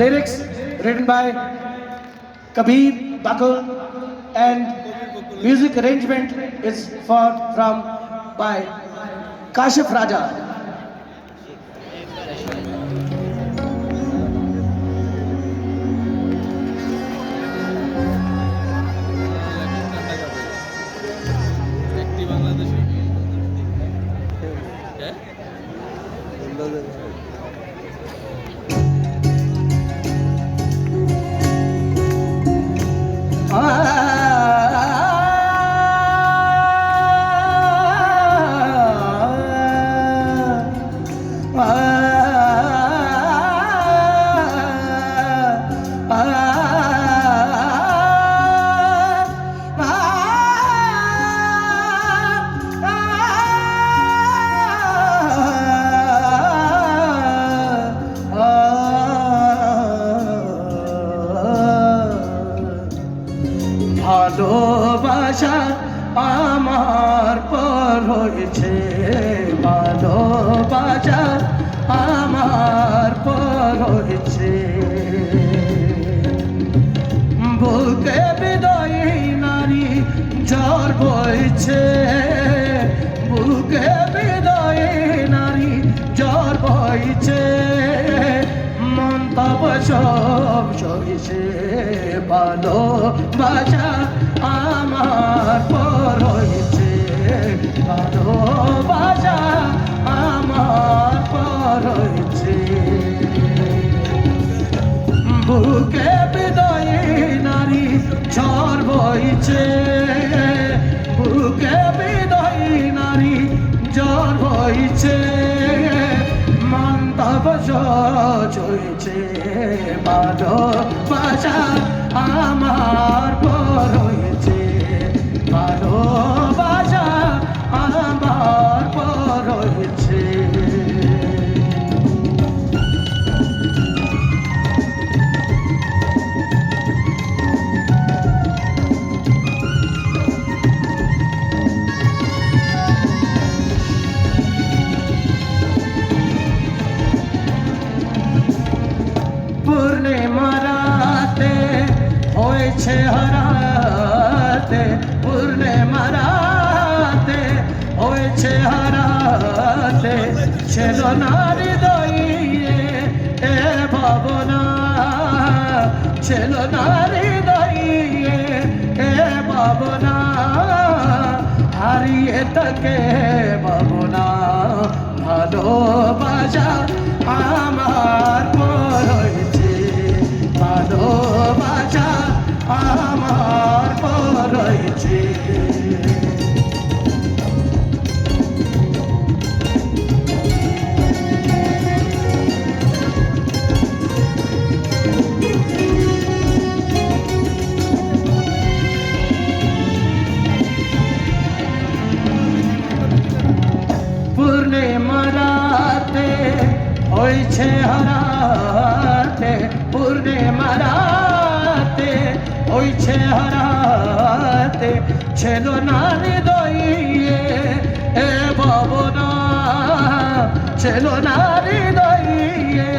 lyrics written by Kabir Bakul and music arrangement is for from by Kashif Raja. ভালোবাসা আমার পর হয়েছে। ভালোবাসা আমার সব সইছে ভালোবাসা আমার চলছে হয়েছে হারাতে পূর্ণিমা রাতে হয়েছে হারাতে, ছিল না হৃদয়ে এ ভাবনা। ছিল না হৃদয়ে এ ভাবনা, হারিয়ে তাকে ভাবনা। હોય છે હરાતે પૂર્ણે મારાતે હોય છે હરા হারাতে ছিল না হৃদয়ে এ ভাবনা। ছিল না হৃদয়ে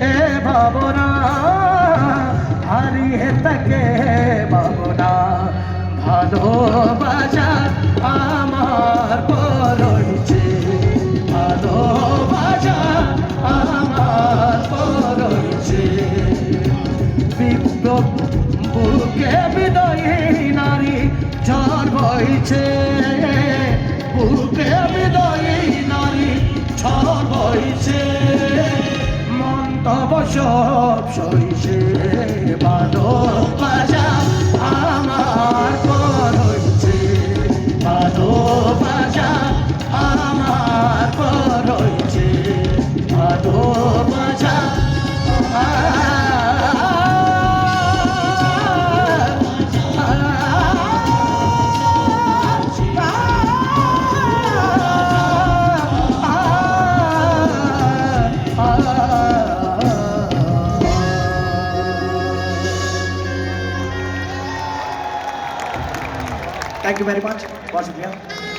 এ ভাবনা। হারিয়ে তাকে ভাবনা। ভালোবাসা আমার বইছে তব সব সইছে ভালোবাসা Thank you very much. Bye, Sophia.